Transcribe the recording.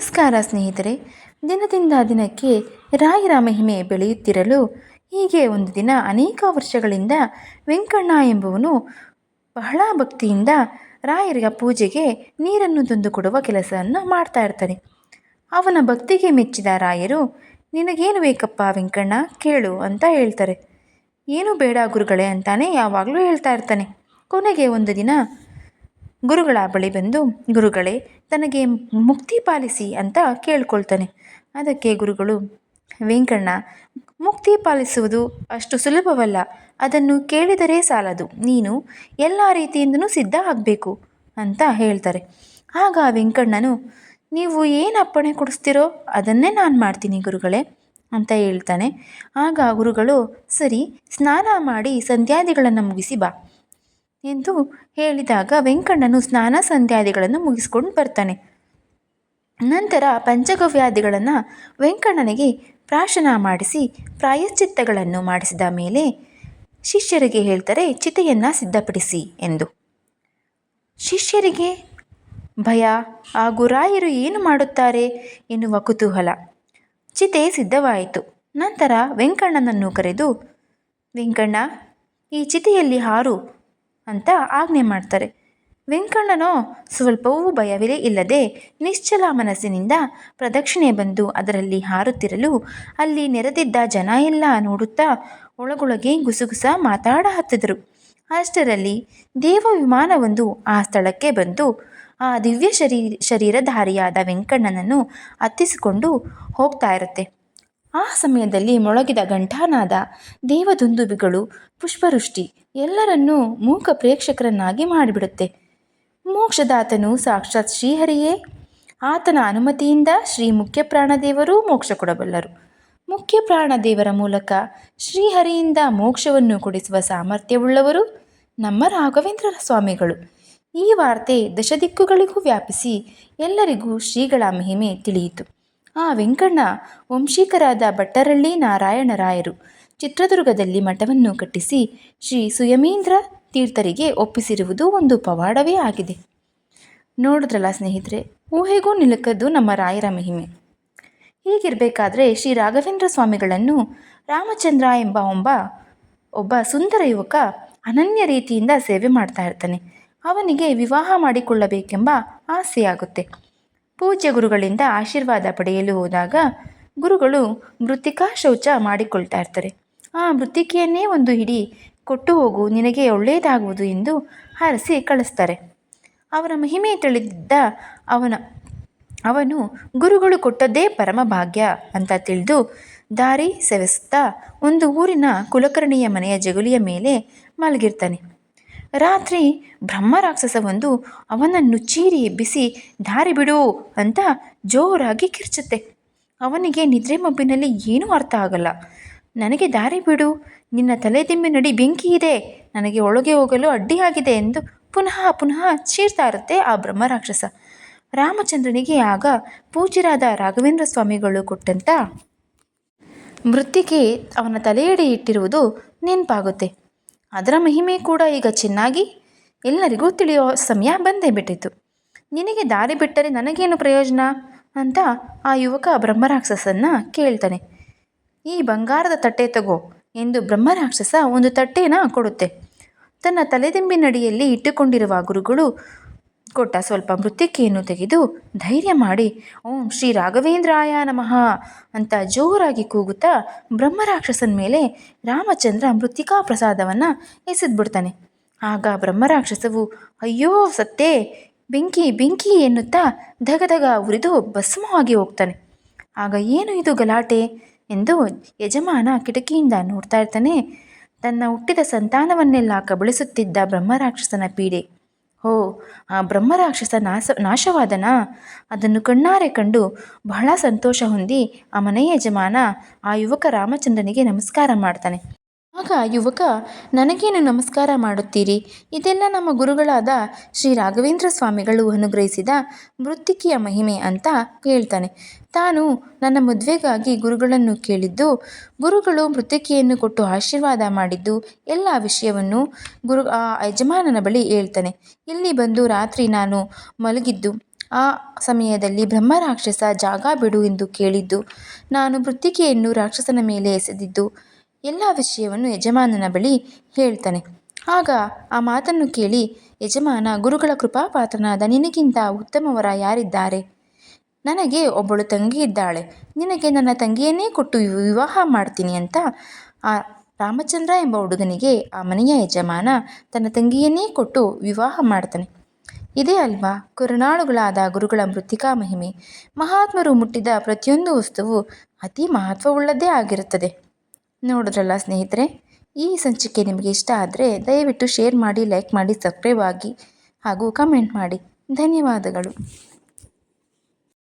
ನಮಸ್ಕಾರ ಸ್ನೇಹಿತರೆ. ದಿನದಿಂದ ದಿನಕ್ಕೆ ರಾಯರ ಮಹಿಮೆ ಬೆಳೆಯುತ್ತಿರಲು ಹೀಗೆ ಒಂದು ದಿನ ಅನೇಕ ವರ್ಷಗಳಿಂದ ವೆಂಕಣ್ಣ ಎಂಬುವನು ಬಹಳ ಭಕ್ತಿಯಿಂದ ರಾಯರ ಪೂಜೆಗೆ ನೀರನ್ನು ತಂದು ಕೊಡುವ ಕೆಲಸವನ್ನು ಮಾಡ್ತಾ ಇರ್ತಾನೆ. ಅವನ ಭಕ್ತಿಗೆ ಮೆಚ್ಚಿದ ರಾಯರು, ನಿನಗೇನು ಬೇಕಪ್ಪ ವೆಂಕಣ್ಣ? ಕೇಳು ಅಂತ ಹೇಳ್ತಾರೆ. ಏನು ಬೇಡ ಗುರುಗಳೇ ಅಂತಾನೆ ಯಾವಾಗಲೂ ಹೇಳ್ತಾ ಇರ್ತಾನೆ. ಕೊನೆಗೆ ಒಂದು ದಿನ ಗುರುಗಳ ಬಳಿ ಬಂದು, ಗುರುಗಳೇ, ತನಗೆ ಮುಕ್ತಿ ಪಾಲಿಸಿ ಅಂತ ಕೇಳ್ಕೊಳ್ತಾನೆ. ಅದಕ್ಕೆ ಗುರುಗಳು, ವೆಂಕಣ್ಣ, ಮುಕ್ತಿ ಪಾಲಿಸುವುದು ಅಷ್ಟು ಸುಲಭವಲ್ಲ. ಅದನ್ನು ಕೇಳಿದರೆ ಸಾಲದು. ನೀನು ಎಲ್ಲ ರೀತಿಯಿಂದನೂ ಸಿದ್ಧ ಆಗಬೇಕು ಅಂತ ಹೇಳ್ತಾರೆ. ಆಗ ವೆಂಕಣ್ಣನು, ನೀವು ಏನು ಅಪ್ಪಣೆ ಕೊಡಿಸ್ತೀರೋ ಅದನ್ನೇ ನಾನು ಮಾಡ್ತೀನಿ ಗುರುಗಳೇ ಅಂತ ಹೇಳ್ತಾನೆ. ಆಗ ಗುರುಗಳು, ಸರಿ, ಸ್ನಾನ ಮಾಡಿ ಸಂಧ್ಯಾದಿಗಳನ್ನು ಮುಗಿಸಿ ಬಾ. ಎಂದು ಹೇಳಿದಾಗ ವೆಂಕಣ್ಣನು ಸ್ನಾನ ಸಂಧ್ಯಾದಿಗಳನ್ನು ಮುಗಿಸ್ಕೊಂಡು ಬರ್ತಾನೆ. ನಂತರ ಪಂಚಗವ್ಯಾದಿಗಳನ್ನು ವೆಂಕಣ್ಣನಿಗೆ ಪ್ರಾಶನ ಮಾಡಿಸಿ ಪ್ರಾಯಶ್ಚಿತ್ತಗಳನ್ನು ಮಾಡಿಸಿದ ಮೇಲೆ ಶಿಷ್ಯರಿಗೆ ಹೇಳ್ತಾರೆ, ಚಿತೆಯನ್ನು ಸಿದ್ಧಪಡಿಸಿ ಎಂದು. ಶಿಷ್ಯರಿಗೆ, ಭಯ, ಹಾಗೂ ರಾಯರು ಏನು ಮಾಡುತ್ತಾರೆ ಎನ್ನುವ ಕುತೂಹಲ. ಚಿತೆ ಸಿದ್ಧವಾಯಿತು. ನಂತರ ವೆಂಕಣ್ಣನನ್ನು ಕರೆದು, ವೆಂಕಣ್ಣ, ಈ ಚಿತೆಯಲ್ಲಿ ಹಾರು ಅಂತ ಆಜ್ಞೆ ಮಾಡ್ತಾರೆ. ವೆಂಕಣ್ಣನೋ ಸ್ವಲ್ಪವೂ ಭಯವಿರೇ ಇಲ್ಲದೆ ನಿಶ್ಚಲ ಮನಸ್ಸಿನಿಂದ ಪ್ರದಕ್ಷಿಣೆ ಬಂದು ಅದರಲ್ಲಿ ಹಾರುತ್ತಿರಲು ಅಲ್ಲಿ ನೆರೆದಿದ್ದ ಜನ ಎಲ್ಲ ನೋಡುತ್ತಾ ಒಳಗೊಳಗೆ ಗುಸುಗುಸ ಮಾತಾಡ ಹತ್ತಿದರು. ಅಷ್ಟರಲ್ಲಿ ದೇವ ವಿಮಾನವೊಂದು ಆ ಸ್ಥಳಕ್ಕೆ ಬಂದು ಆ ದಿವ್ಯ ಶರೀ, ಶರೀರಧಾರಿಯಾದ ವೆಂಕಣ್ಣನನ್ನು ಹತ್ತಿಸಿಕೊಂಡು ಹೋಗ್ತಾ ಇರುತ್ತೆ. ಆ ಸಮಯದಲ್ಲಿ ಮೊಳಗಿದ ಘಂಟಾನಾದ ದೇವದುಂದುಬಿಗಳು ಪುಷ್ಪವೃಷ್ಟಿ ಎಲ್ಲರನ್ನೂ ಮೂಕ ಪ್ರೇಕ್ಷಕರನ್ನಾಗಿ ಮಾಡಿಬಿಡುತ್ತೆ. ಮೋಕ್ಷದಾತನು ಸಾಕ್ಷಾತ್ ಶ್ರೀಹರಿಯೇ. ಆತನ ಅನುಮತಿಯಿಂದ ಶ್ರೀ ಮುಖ್ಯ ಪ್ರಾಣದೇವರೂ ಮೋಕ್ಷ ಕೊಡಬಲ್ಲರು. ಮುಖ್ಯ ಪ್ರಾಣದೇವರ ಮೂಲಕ ಶ್ರೀಹರಿಯಿಂದ ಮೋಕ್ಷವನ್ನು ಕೊಡಿಸುವ ಸಾಮರ್ಥ್ಯವುಳ್ಳವರು ನಮ್ಮ ರಾಘವೇಂದ್ರ ಸ್ವಾಮಿಗಳು. ಈ ವಾರ್ತೆ ದಶದಿಕ್ಕುಗಳಿಗೂ ವ್ಯಾಪಿಸಿ ಎಲ್ಲರಿಗೂ ಶ್ರೀಗಳ ಮಹಿಮೆ ತಿಳಿಯಿತು. ಆ ವೆಂಕಣ್ಣ ವಂಶೀಕರಾದ ಭಟ್ಟರಳ್ಳಿ ನಾರಾಯಣರಾಯರು ಚಿತ್ರದುರ್ಗದಲ್ಲಿ ಮಠವನ್ನು ಕಟ್ಟಿಸಿ ಶ್ರೀ ಸುಯಮೀಂದ್ರ ತೀರ್ಥರಿಗೆ ಒಪ್ಪಿಸಿರುವುದು ಒಂದು ಪವಾಡವೇ ಆಗಿದೆ. ನೋಡಿದ್ರಲ್ಲ ಸ್ನೇಹಿತರೆ, ಊಹೆಗೂ ನಿಲುಕದ್ದು ನಮ್ಮ ರಾಯರ ಮಹಿಮೆ. ಹೀಗಿರಬೇಕಾದ್ರೆ ಶ್ರೀ ರಾಘವೇಂದ್ರ ಸ್ವಾಮಿಗಳನ್ನು ರಾಮಚಂದ್ರ ಎಂಬ ಒಬ್ಬ ಒಬ್ಬ ಸುಂದರ ಯುವಕ ಅನನ್ಯ ರೀತಿಯಿಂದ ಸೇವೆ ಮಾಡ್ತಾ ಇರ್ತಾನೆ. ಅವನಿಗೆ ವಿವಾಹ ಮಾಡಿಕೊಳ್ಳಬೇಕೆಂಬ ಆಸೆಯಾಗುತ್ತೆ. ಪೂಜ್ಯ ಗುರುಗಳಿಂದ ಆಶೀರ್ವಾದ ಪಡೆಯಲು ಹೋದಾಗ ಗುರುಗಳು ಮೃತ್ತಿಕಾ ಶೌಚ ಮಾಡಿಕೊಳ್ತಾ ಇರ್ತಾರೆ. ಆ ಮೃತ್ತಿಕೆಯನ್ನೇ ಒಂದು ಹಿಡಿ ಕೊಟ್ಟು ಹೋಗು, ನಿನಗೆ ಒಳ್ಳೆಯದಾಗುವುದು ಎಂದು ಹರಸಿ ಕಳಿಸ್ತಾರೆ. ಅವರ ಮಹಿಮೆ ತಿಳಿದಿದ್ದ ಅವನ, ಅವನು ಗುರುಗಳು ಕೊಟ್ಟದ್ದೇ ಪರಮ ಭಾಗ್ಯ ಅಂತ ತಿಳಿದು ದಾರಿ ಸೇವಿಸುತ್ತಾ ಒಂದು ಊರಿನ ಕುಲಕರ್ಣಿಯ ಮನೆಯ ಜಗುಲಿಯ ಮೇಲೆ ಮಲಗಿರ್ತಾನೆ. ರಾತ್ರಿ ಬ್ರಹ್ಮ ರಾಕ್ಷಸವೊಂದು ಅವನನ್ನು ಚೀರಿ ಎಬ್ಬಿಸಿ, ದಾರಿ ಬಿಡು ಅಂತ ಜೋರಾಗಿ ಕಿರ್ಚುತ್ತೆ. ಅವನಿಗೆ ನಿದ್ರೆ ಮಬ್ಬಿನಲ್ಲಿ ಏನೂ ಅರ್ಥ ಆಗಲ್ಲ. ನನಗೆ ದಾರಿ ಬಿಡು, ನಿನ್ನ ತಲೆದಿಂಬಿನಡಿ ಬೆಂಕಿ ಇದೆ, ನನಗೆ ಒಳಗೆ ಹೋಗಲು ಅಡ್ಡಿಯಾಗಿದೆ ಎಂದು ಪುನಃ ಪುನಃ ಚೀರ್ತಾ ಇರುತ್ತೆ ಆ ಬ್ರಹ್ಮ ರಾಕ್ಷಸ. ರಾಮಚಂದ್ರನಿಗೆ ಆಗ ಪೂಜ್ಯರಾದ ರಾಘವೇಂದ್ರ ಸ್ವಾಮಿಗಳು ಕೊಟ್ಟಂತ ಮೃತ್ತಿಗೆ ಅವನ ತಲೆಯಡಿ ಇಟ್ಟಿರುವುದು ನೆನಪಾಗುತ್ತೆ. ಅದರ ಮಹಿಮೆ ಕೂಡ ಈಗ ಚೆನ್ನಾಗಿ ಎಲ್ಲರಿಗೂ ತಿಳಿಯೋ ಸಮಯ ಬಂದೇ ಬಿಟ್ಟಿತು. ನಿನಗೆ ದಾರಿ ಬಿಟ್ಟರೆ ನನಗೇನು ಪ್ರಯೋಜನ? ಅಂತ ಆ ಯುವಕ ಬ್ರಹ್ಮರಾಕ್ಷಸನ್ನು ಕೇಳ್ತಾನೆ. ಈ ಬಂಗಾರದ ತಟ್ಟೆ ತಗೋ ಎಂದು ಬ್ರಹ್ಮರಾಕ್ಷಸ ಒಂದು ತಟ್ಟೆನ ಕೊಡುತ್ತೆ. ತನ್ನ ತಲೆದಿಂಬಿನಡಿಯಲ್ಲಿ ಇಟ್ಟುಕೊಂಡಿರುವ ಗುರುಗಳು ಕೊಟ್ಟ ಸ್ವಲ್ಪ ಮೃತ್ತಿಕೆಯನ್ನು ತೆಗೆದು ಧೈರ್ಯ ಮಾಡಿ, ಓಂ ಶ್ರೀ ರಾಘವೇಂದ್ರಾಯ ನಮಃ ಅಂತ ಜೋರಾಗಿ ಕೂಗುತ್ತಾ ಬ್ರಹ್ಮರಾಕ್ಷಸನ ಮೇಲೆ ರಾಮಚಂದ್ರ ಮೃತ್ತಿಕಾ ಪ್ರಸಾದವನ್ನು ಎಸೆದ್ಬಿಡ್ತಾನೆ. ಆಗ ಬ್ರಹ್ಮರಾಕ್ಷಸವು, ಅಯ್ಯೋ ಸತ್ತೇ, ಬೆಂಕಿ ಬೆಂಕಿ ಎನ್ನುತ್ತಾ ಧಗಧಗ ಉರಿದು ಭಸ್ಮವಾಗಿ ಹೋಗ್ತಾನೆ. ಆಗ ಏನು ಇದು ಗಲಾಟೆ ಎಂದು ಯಜಮಾನ ಕಿಟಕಿಯಿಂದ ನೋಡ್ತಾ ಇರ್ತಾನೆ. ತನ್ನ ಹುಟ್ಟಿದ ಸಂತಾನವನ್ನೆಲ್ಲ ಕಬಳಿಸುತ್ತಿದ್ದ ಬ್ರಹ್ಮರಾಕ್ಷಸನ ಪೀಡೆ. ಓ ಆ ಬ್ರಹ್ಮರಾಕ್ಷಸ ನಾಶ ನಾಶವಾದನಾ? ಅದನ್ನು ಕಣ್ಣಾರೆ ಕಂಡು ಬಹಳ ಸಂತೋಷ ಹೊಂದಿ ಆ ಮನೆಯ ಯಜಮಾನ ಆ ಯುವಕ ರಾಮಚಂದ್ರನಿಗೆ ನಮಸ್ಕಾರ ಮಾಡ್ತಾನೆ. ಆಗ ಯುವಕ, ನನಗೇನು ನಮಸ್ಕಾರ ಮಾಡುತ್ತೀರಿ? ಇದೆಲ್ಲ ನಮ್ಮ ಗುರುಗಳಾದ ಶ್ರೀ ರಾಘವೇಂದ್ರ ಸ್ವಾಮಿಗಳು ಅನುಗ್ರಹಿಸಿದ ಮೃತ್ತಿಕೆಯ ಮಹಿಮೆ ಅಂತ ಕೇಳ್ತಾನೆ ತಾನು ನನ್ನ ಮದುವೆಗಾಗಿ ಗುರುಗಳನ್ನು ಕೇಳಿದ್ದು, ಗುರುಗಳು ಮೃತ್ತಿಕೆಯನ್ನು ಕೊಟ್ಟು ಆಶೀರ್ವಾದ ಮಾಡಿದ್ದು ಎಲ್ಲ ವಿಷಯವನ್ನು ಗುರು, ಆ ಯಜಮಾನನ ಬಳಿ ಹೇಳ್ತಾನೆ. ಇಲ್ಲಿ ಬಂದು ರಾತ್ರಿ ನಾನು ಮಲಗಿದ್ದು, ಆ ಸಮಯದಲ್ಲಿ ಬ್ರಹ್ಮರಾಕ್ಷಸ ಜಾಗ ಬಿಡು ಎಂದು ಕೇಳಿದ್ದು, ನಾನು ಮೃತ್ತಿಕೆಯನ್ನು ರಾಕ್ಷಸನ ಮೇಲೆ ಎಸೆದಿದ್ದು ಎಲ್ಲ ವಿಷಯವನ್ನು ಯಜಮಾನನ ಬಳಿ ಹೇಳ್ತಾನೆ. ಆಗ ಆ ಮಾತನ್ನು ಕೇಳಿ, ಯಜಮಾನ, ಗುರುಗಳ ಕೃಪಾಪಾತ್ರನಾದ ನಿನಗಿಂತ ಉತ್ತಮವರ ಯಾರಿದ್ದಾರೆ? ನನಗೆ ಒಬ್ಬಳು ತಂಗಿ ಇದ್ದಾಳೆ ನಿನಗೆ ನನ್ನ ತಂಗಿಯನ್ನೇ ಕೊಟ್ಟು ವಿವಾಹ ಮಾಡ್ತೀನಿ ಅಂತ ಆ ರಾಮಚಂದ್ರ ಎಂಬ ಹುಡುಗನಿಗೆ ಆ ಮನೆಯ ಯಜಮಾನ ತನ್ನ ತಂಗಿಯನ್ನೇ ಕೊಟ್ಟು ವಿವಾಹ ಮಾಡ್ತಾನೆ. ಇದೇ ಅಲ್ವಾ? ಕರುಣಾಳುಗಳಾದ ಗುರುಗಳ ಮೃತ್ತಿಕಾ ಮಹಿಮೆ. ಮಹಾತ್ಮರು ಮುಟ್ಟಿದ ಪ್ರತಿಯೊಂದು ವಸ್ತುವು ಅತಿ ಮಹತ್ವವುಳ್ಳದ್ದೇ ಆಗಿರುತ್ತದೆ. ನೋಡಿದ್ರಲ್ಲ ಸ್ನೇಹಿತರೆ? ಈ ಸಂಚಿಕೆ ನಿಮಗೆ ಇಷ್ಟ ಆದರೆ ದಯವಿಟ್ಟು ಶೇರ್ ಮಾಡಿ, ಲೈಕ್ ಮಾಡಿ, ಸಬ್ಸ್ಕ್ರೈಬ್ ಆಗಿ ಹಾಗೂ ಕಮೆಂಟ್ ಮಾಡಿ. ಧನ್ಯವಾದಗಳು.